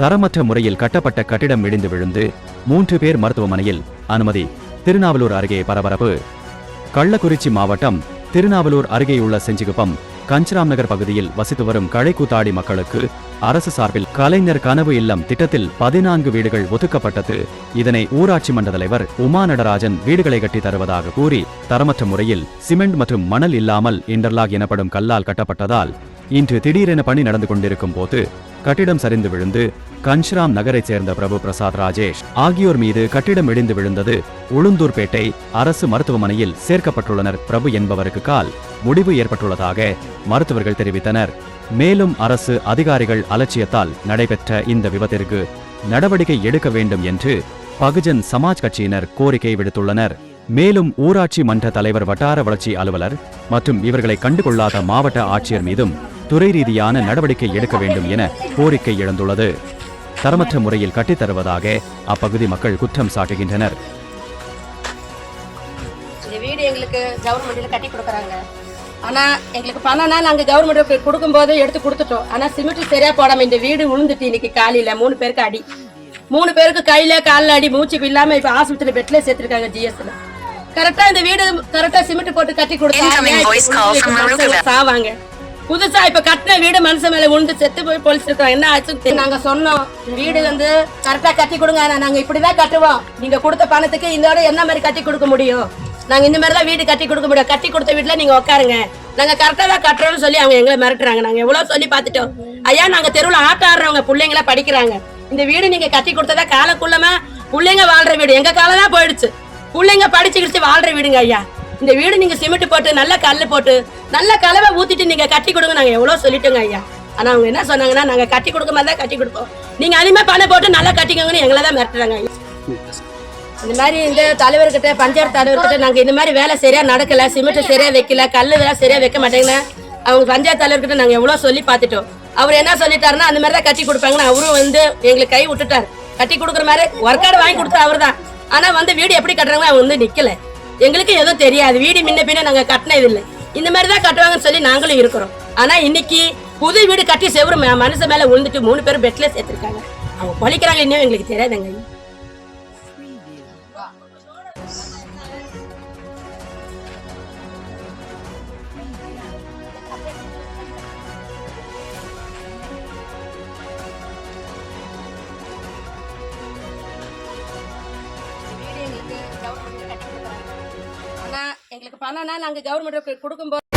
தரமற்ற முறையில் கட்டப்பட்ட கட்டிடம் இடிந்து விழுந்து மூன்று பேர் மருத்துவமனையில் அனுமதி திருநாவலூர் அருகே பரபரப்பு. கள்ளக்குறிச்சி மாவட்டம் திருநாவலூர் அருகேயுள்ள செஞ்சிகுப்பம் கஞ்சராம் நகர் பகுதியில் வசித்து வரும் கழைக்கூத்தாடி மக்களுக்கு அரசு சார்பில் கலைஞர் கனவு இல்லம் திட்டத்தில் பதினான்கு வீடுகள் ஒதுக்கப்பட்டது. இதனை ஊராட்சி மன்ற தலைவர் உமா நடராஜன் வீடுகளை கட்டி தருவதாக கூறி தரமற்ற முறையில் சிமெண்ட் மற்றும் மணல் இல்லாமல் இன்டர்லாக் எனப்படும் கல்லால் கட்டப்பட்டதால் இன்று திடீரென பணி நடந்து கொண்டிருக்கும் போது கட்டிடம் சரிந்து விழுந்து கன்ஷ்ராம் நகரைச் சேர்ந்த பிரபு பிரசாத் ராஜேஷ் ஆகியோர் மீது கட்டிடம் இடிந்து விழுந்தது உளுந்தூர்பேட்டை அரசு மருத்துவமனையில் சேர்க்கப்பட்டுள்ளனர். பிரபு என்பவருக்கு கால் முடிவு ஏற்பட்டுள்ளதாக மருத்துவர்கள் தெரிவித்தனர். மேலும் அரசு அதிகாரிகள் அலட்சியத்தால் நடைபெற்ற இந்த விபத்திற்கு நடவடிக்கை எடுக்க வேண்டும் என்று பகுஜன் சமாஜ் கட்சியினர் கோரிக்கை விடுத்துள்ளனர். மேலும் ஊராட்சி மன்ற தலைவர் வட்டார வளர்ச்சி அலுவலர் மற்றும் இவர்களை கண்டுகொள்ளாத மாவட்ட ஆட்சியர் மீதும் துறை ரீதியான நடவடிக்கை எடுக்க வேண்டும் என கோரிக்கை எழுந்துள்ளது. தரமற்ற முறையில் கட்டித்தருவதாக அப்பகுதி மக்கள் குற்றம் சாட்டுகின்றனர். இந்த வீடு எங்களுக்கு கவர்மெண்ட்ல கட்டி கொடுக்குறாங்க. ஆனா எங்களுக்கு பணம்னா நாங்க கவர்மெண்ட் கொடுக்கும்போது எடுத்து கொடுத்துட்டோம். ஆனா சிமெண்ட் சரியா போடாம இந்த வீடு விழுந்துட்டு இன்னைக்கு காலையில. மூணு பேருக்கு அடி. மூணு பேருக்கு கையில காலில் அடி மூச்சு இல்லாம இப்ப ஆஸ்பத்திரி பெட்ல சேர்த்திருக்காங்க ஜிஎஸ்ல கரெக்டா இந்த வீடு கரெக்டா சிமெண்ட் போட்டு கட்டி கொடுத்தா Incoming ஏன் இப்ப voice call from மனுஷங்க Maruka. சாவாங்க. புதுசா இப்ப கட்டின வீடு மனுஷன் மேல விழுந்து செத்து போய் போலீஸ் இருக்கோம் என்ன ஆச்சு? நாங்க சொன்னோம். வீடு வந்து கரெக்டா கட்டி கொடுங்க. நாங்க இப்படிதான் கட்டுவோம். நீங்க கொடுத்த பணத்துக்கு இதோட என்ன மாதிரி கட்டி கொடுக்க முடியும்? நாங்க இந்த மாதிரி தான் வீடு கட்டி கொடுக்க முடியும். கட்டி கொடுத்த வீட்டுல நீங்க உட்காருங்க. நாங்க கரெக்டா தான் கட்டுறோம்னு சொல்லி அவங்க எங்களை மிரட்டுறாங்க. நாங்க எவ்வளவு சொல்லி பார்த்துட்டோம். ஐயா நாங்க தெருவுல ஆட்ட ஆடுறவங்க பிள்ளைங்கள படிக்கிறாங்க. இந்த வீடு நீங்க கட்டி கொடுத்ததா காலக்குள்ளமா? பிள்ளைங்க வாழ்ற வீடு. எங்க காலம் தான் போயிடுச்சு. பிள்ளைங்க படிச்சு கிடிச்சு வாழ்ற வீடுங்க ஐயா. இந்த வீடு நீங்க சிமெண்ட் போட்டு நல்ல கல்லு போட்டு நல்ல கலவை ஊத்திட்டு நீங்க கட்டி கொடுங்க நாங்க எவ்வளவு சொல்லிட்டோங்க ஐயா. ஆனா அவங்க என்ன சொன்னாங்கன்னா நாங்க கட்டி கொடுக்க மாதிரி தான் கட்டி கொடுப்போம். நீங்க அதிகமா பணம் போட்டு நல்லா கட்டிக்கோங்கன்னு எங்களை தான் மிரட்டுறாங்க ஐயா. இந்த மாதிரி இந்த தலைவர்கிட்ட பஞ்சாயத்து தலைவர்கிட்ட நாங்க இந்த மாதிரி வேலை சரியா நடக்கல சிமெண்ட் சரியா வைக்கல கல்லு வேலை சரியா வைக்க மாட்டேங்கன்னு அவங்க பஞ்சாயத்து தலைவர்கிட்ட நாங்க எவ்வளவு சொல்லி பார்த்துட்டோம். அவர் என்ன சொல்லிட்டாருன்னா அந்த மாதிரி தான் கட்டி கொடுப்பாங்கன்னு அவரும் வந்து எங்களுக்கு கை விட்டுட்டாரு. கட்டி கொடுக்குற மாதிரி ஒர்க் கார்டு வாங்கி கொடுத்தா அவர் தான் ஆனா வந்து வீடு எப்படி கட்டுறாங்களோ அவங்க வந்து நிக்கல. எங்களுக்கு எதுவும் தெரியாது. வீடு முன்ன பின்ன நாங்க கட்டினது இல்லை இந்த மாதிரி தான் கட்டுவாங்கன்னு சொல்லி நாங்களும் இருக்கிறோம். ஆனா இன்னைக்கு புது வீடு கட்டி செவரு மனசு மனுஷன் மேல விழுந்துட்டு மூணு பேரும் பெட்ல சேர்த்திருக்காங்க. அவங்க கொலைக்கிறாங்க இன்னும் எங்களுக்கு தெரியாதுங்க வீடு எங்களுக்கு பணம்னா நாங்கள் கவர்மெண்ட் கொடுக்கும்போது